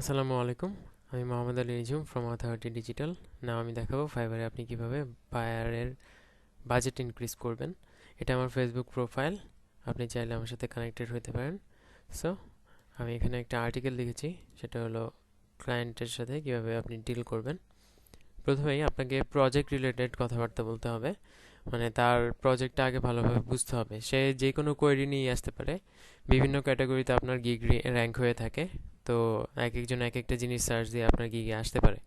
আসসালামু আলাইকুম, আমি Mohammad Ali Nijhum from authority digital না আমি দেখাবো ফাইবারে আপনি কীভাবে বায়ারের বাজেট ইনক্রিজ করবেন। এটা আমার ফেসবুক প্রোফাইল আপনি চাইলে আমার সাথে কানেক্টেড হতে পারেন। সো আমি এখানে একটা আর্টিকেল লিখেছি, সেটা হলো ক্লায়েন্টের সাথে কীভাবে আপনি ডিল করবেন। প্রথমেই আপনাকে প্রজেক্ট রিলেটেড কথাবার্তা বলতে হবে মানে তার প্রজেক্টটা আগে ভালোভাবে বুঝতে হবে। সে যে কোনো কোয়েরি নিয়ে আসতে পারে। বিভিন্ন ক্যাটাগরিতে আপনার গিগ র্যাঙ্ক হয়ে থাকে। তো এক একজন এক একটা জিনিস সার্চ দিয়ে আপনার গিগে আসতে পারে।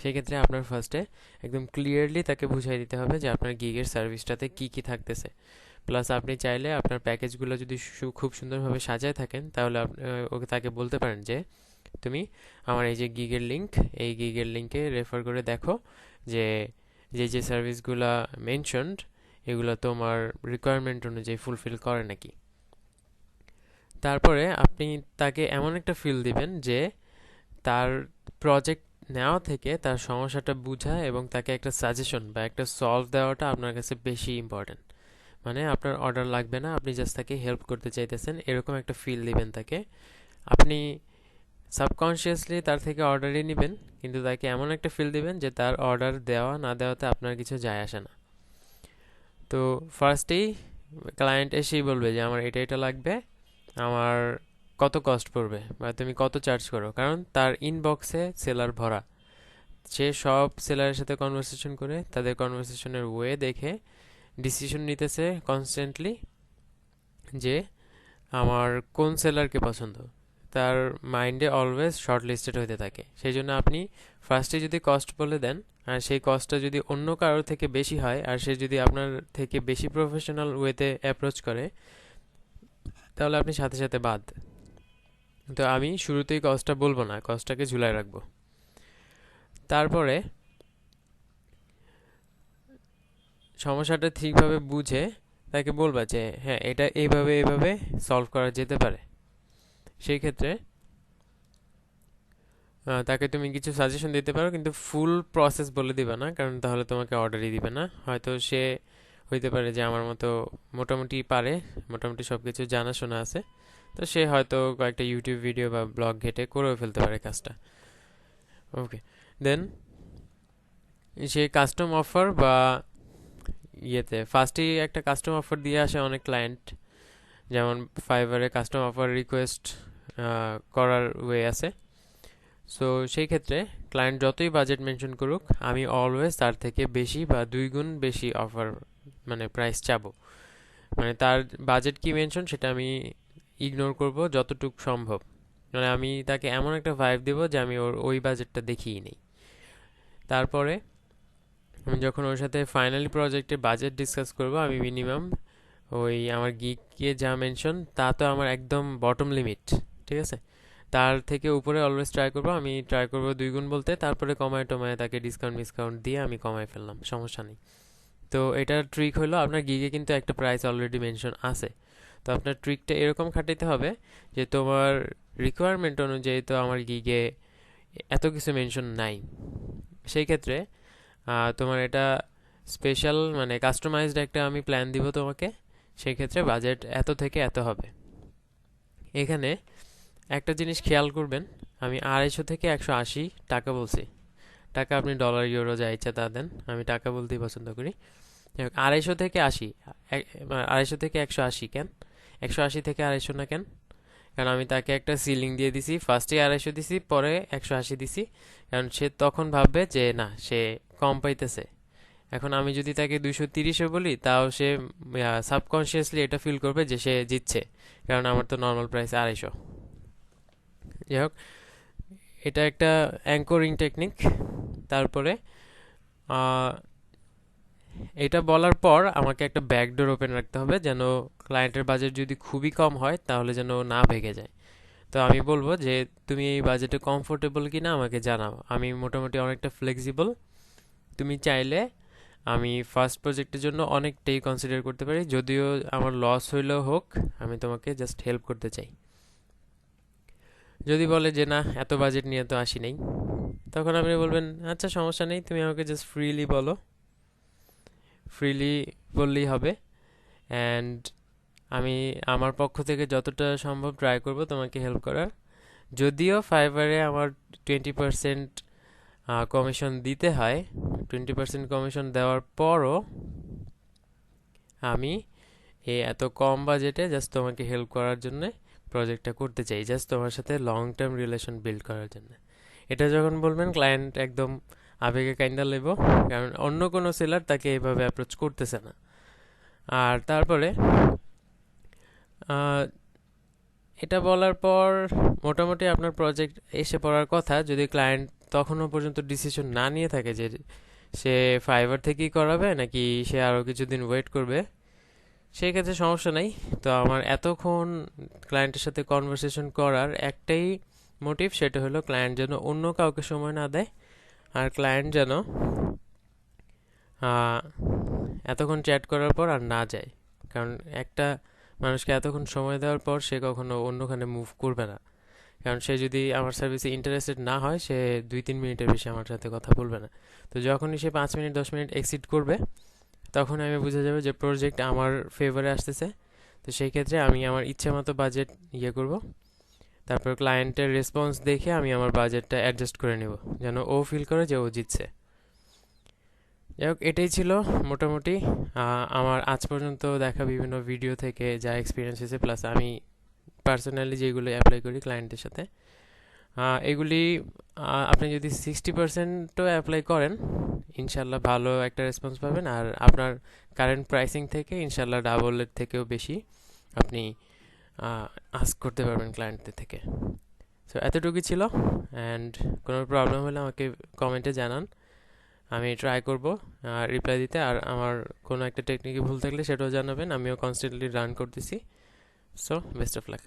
সেক্ষেত্রে আপনার ফার্স্টে একদম ক্লিয়ারলি তাকে বুঝিয়ে দিতে হবে যে আপনার গিগের সার্ভিসটাতে কি কি থাকতেছে। প্লাস আপনি চাইলে আপনার প্যাকেজগুলো যদি খুব সুন্দরভাবে সাজায় থাকেন, তাহলে ওকে তাকে বলতে পারেন যে, তুমি আমার এই যে গিগের লিঙ্ক এই গিগের লিঙ্কে রেফার করে দেখো যে যে যে সার্ভিসগুলো মেনশনড এগুলো তোমার রিকোয়ারমেন্ট অনুযায়ী ফুলফিল করে নাকি? তারপরে আপনি তাকে এমন একটা ফিল দিবেন যে তার প্রজেক্ট নেওয়া থেকে তার সমস্যাটা বোঝা এবং তাকে একটা সাজেশন বা একটা সলভ দেওয়াটা আপনার কাছে বেশি ইম্পর্ট্যান্ট মানে আপনার অর্ডার লাগবে না, আপনি জাস্ট তাকে হেল্প করতে চাইতেছেন, এরকম একটা ফিল দিবেন তাকে। আপনি সাবকনশিয়াসলি তার থেকে অর্ডারই নেবেন, কিন্তু তাকে এমন একটা ফিল দিবেন যে তার অর্ডার দেওয়া না দেওয়াতে আপনার কিছু যায় আসে না। তো ফার্স্টেই ক্লায়েন্ট এসেই বলবে যে, আমার এটা এটা লাগবে। আমার কত কস্ট পড়বে বা তুমি কত চার্জ করো? কারণ তার ইনবক্সে সেলার ভরা। সে সব সেলারের সাথে কনভারসেশন করে, তাদের কনভারসেশনের ওয়ে দেখে ডিসিশন নিতেছে কনস্ট্যান্টলি যে আমার কোন সেলারকে পছন্দ। তার মাইন্ডে অলওয়েজ শর্ট লিস্টেড হতে থাকে। সেই জন্য আপনি ফার্স্টে যদি কস্ট বলে দেন, আর সেই কস্টটা যদি অন্য কারোর থেকে বেশি হয়, আর সে যদি আপনার থেকে বেশি প্রফেশনাল ওয়েতে অ্যাপ্রোচ করে তাহলে আপনি সাথে সাথে বাদ তো আমি শুরুতেই কজটা বলব না কজটাকে ঝুলায় রাখব। তারপরে সমস্যাটা ঠিকভাবে বুঝে তাকে বলবা যে হ্যাঁ এটা এইভাবে এইভাবে সলভ করা যেতে পারে। সেই ক্ষেত্রে তাকে তুমি কিছু সাজেশন দিতে পারো, কিন্তু ফুল প্রসেস বলে দিবে না, কারণ তাহলে তোমাকে অর্ডারই দিবে না। হয়তো সে হইতে পারে যে আমার মতো মোটামুটি পারে, মোটামুটি সব কিছু জানাশোনা আছে। তো সে হয়তো কয়েকটা ইউটিউব ভিডিও বা ব্লগ ঘেটে করেও ফেলতে পারে কাজটা। ওকে দেন সে কাস্টম অফার বা ইয়েতে ফার্স্টেই একটা কাস্টম অফার দিয়ে আসে অনেক ক্লায়েন্ট যেমন ফাইবারে কাস্টম অফার রিকোয়েস্ট করার ওয়ে আছে। সো সেই ক্ষেত্রে ক্লায়েন্ট যতই বাজেট মেনশন করুক, আমি অলওয়েজ তার থেকে বেশি বা দুই গুণ বেশি অফার মানে প্রাইস চাবো। মানে তার বাজেট কি মেনশন সেটা আমি ইগনোর করব যতটুক সম্ভব। মানে আমি তাকে এমন একটা ভাইব দেবো যে আমি ওর ওই বাজেটটা দেখিয়ে নেই। তারপরে আমি যখন ওর সাথে ফাইনালি প্রজেক্টের বাজেট ডিসকাস করব, আমি মিনিমাম ওই আমার গিককে যা মেনশন তা তো আমার একদম বটম লিমিট ঠিক আছে? তার থেকে উপরে অলওয়েজ ট্রাই করব, আমি ট্রাই করব দুই গুণ বলতে, তারপরে কমায় টমায় তাকে ডিসকাউন্ট ডিসকাউন্ট দিয়ে আমি কমায় ফেললাম, সমস্যা নেই। তো এটার ট্রিক হলো আপনার গিগে কিন্তু একটা প্রাইস অলরেডি মেনশন আছে। তো আপনার ট্রিকটা এরকম খাটাইতে হবে যে তোমার রিকোয়ারমেন্ট অনুযায়ী তো আমার গিগে এত কিছু মেনশন নাই। সেই ক্ষেত্রে তোমার এটা স্পেশাল মানে কাস্টমাইজড একটা আমি প্ল্যান দিব তোমাকে, সেই ক্ষেত্রে বাজেট এত থেকে এত হবে। এখানে একটা জিনিস খেয়াল করবেন, আমি আড়াইশো থেকে একশো আশি টাকা বলছি। টাকা আপনি ডলার ইউরো যা ইচ্ছা তা দেন, আমি টাকা বলতেই পছন্দ করি। আড়াইশো থেকে আশি আড়াইশো থেকে একশো আশি কেন? একশো আশি থেকে আড়াইশো না কেন? কারণ আমি তাকে একটা সিলিং দিয়ে দিছি ফার্স্টে আড়াইশো দিছি, পরে একশো আশি দিছি। কারণ সে তখন ভাববে যে না, সে কম পাইতেছে। এখন আমি যদি তাকে দুইশো তিরিশে বলি, তাও সে সাবকনসিয়াসলি এটা ফিল করবে যে সে জিতছে। কারণ আমার তো নর্মাল প্রাইস আড়াইশো। যাই হোক, এটা একটা অ্যাঙ্করিং টেকনিক তারপরে এটা বলার পর আমাকে একটা ব্যাকডোর ওপেন রাখতে হবে যেন ক্লায়েন্টের বাজেট যদি খুবই কম হয় তাহলে যেন না ভেঙে যায়। তো আমি বলব যে, তুমি এই বাজেটে কমফোর্টেবল কি না আমাকে জানাও। আমি মোটামুটি অনেকটা ফ্লেক্সিবল তুমি চাইলে আমি ফার্স্ট প্রজেক্টের জন্য অনেকটাই কনসিডার করতে পারি। যদিও আমার লস হইলেও হোক, আমি তোমাকে জাস্ট হেল্প করতে চাই। যদি বলে যে, না, এত বাজেট নিয়ে তো আসি নেই। তখন আপনি বলবেন আচ্ছা সমস্যা নেই, তুমি আমাকে জাস্ট ফ্রিলি বলো। ফ্রিলি বললেই হবে। অ্যান্ড আমি, আমার পক্ষ থেকে যতটা সম্ভব ট্রাই করব তোমাকে হেল্প করার। যদিও ফাইবারে আমার টোয়েন্টি পার্সেন্ট কমিশন দিতে হয়। টোয়েন্টি পার্সেন্ট কমিশন দেওয়ার পরও আমি এই এত কম বাজেটে জাস্ট তোমাকে হেল্প করার জন্য প্রজেক্টটা করতে চাই জাস্ট তোমার সাথে লং টার্ম রিলেশন বিল্ড করার জন্য। এটা যখন বলবেন ক্লায়েন্ট একদম আবেগে কাইন্ডা লেব, কারণ অন্য কোনো সেলার তাকে এভাবে অ্যাপ্রোচ করতেছে না। আর তারপরে এটা বলার পর মোটামুটি আপনার প্রজেক্ট এসে পড়ার কথা, যদি ক্লায়েন্ট তখনও পর্যন্ত ডিসিশন না নিয়ে থাকে যে সে ফাইবার থেকেই করাবে নাকি সে আরও কিছুদিন ওয়েট করবে, সেই ক্ষেত্রে সমস্যা নাই। তো আমার এতক্ষণ ক্লায়েন্টের সাথে কনভারসেশন করার একটাই মোটিভ সেটা হলো ক্লায়েন্ট যেন অন্য কাউকে সময় না দেয় আর ক্লায়েন্ট যেন এতক্ষণ চ্যাট করার পর আর না যায়। কারণ একটা মানুষকে এতক্ষণ সময় দেওয়ার পর সে কখনো অন্যখানে মুভ করবে না। কারণ সে যদি আমার সার্ভিসে ইন্টারেস্টেড না হয়, সে দুই তিন মিনিটের বেশি আমার সাথে কথা বলবে না। তো যখনই সে পাঁচ মিনিট, দশ মিনিট এক্সিট করবে তখন আমি বুঝে যাবে যে প্রজেক্ট আমার ফেভারে আসতেছে। তো সেই ক্ষেত্রে আমি আমার ইচ্ছে মতো বাজেট ইয়ে করব। তারপর ক্লায়েন্টের রেসপন্স দেখে আমি আমার বাজেটটা অ্যাডজাস্ট করে নেব, যেন ও ফিল করে যে ও জিতছে। যাই হোক, এটাই ছিল মোটামুটি। আমার আজ পর্যন্ত দেখা বিভিন্ন ভিডিও থেকে যা এক্সপিরিয়েন্স হয়েছে প্লাস আমি পার্সোনালি যেগুলো অ্যাপ্লাই করি ক্লায়েন্টের সাথে এগুলি আপনি যদি সিক্সটি পার্সেন্টও অ্যাপ্লাই করেন ইনশাল্লাহ ভালো একটা রেসপন্স পাবেন। আর আপনার কারেন্ট প্রাইসিং থেকে ইনশাল্লাহ ডাবলের থেকেও বেশি আপনি আস্ক করতে পারবেন ক্লায়েন্টদের থেকে। সো এতটুকুই ছিল অ্যান্ড কোনো প্রবলেম হলে আমাকে কমেন্টে জানান। আমি ট্রাই করব রিপ্লাই দিতে। আর আমার কোনো একটা টেকনিকে ভুল থাকলে সেটাও জানাবেন। আমিও কনস্ট্যান্টলি রান করতেছি। So best of luck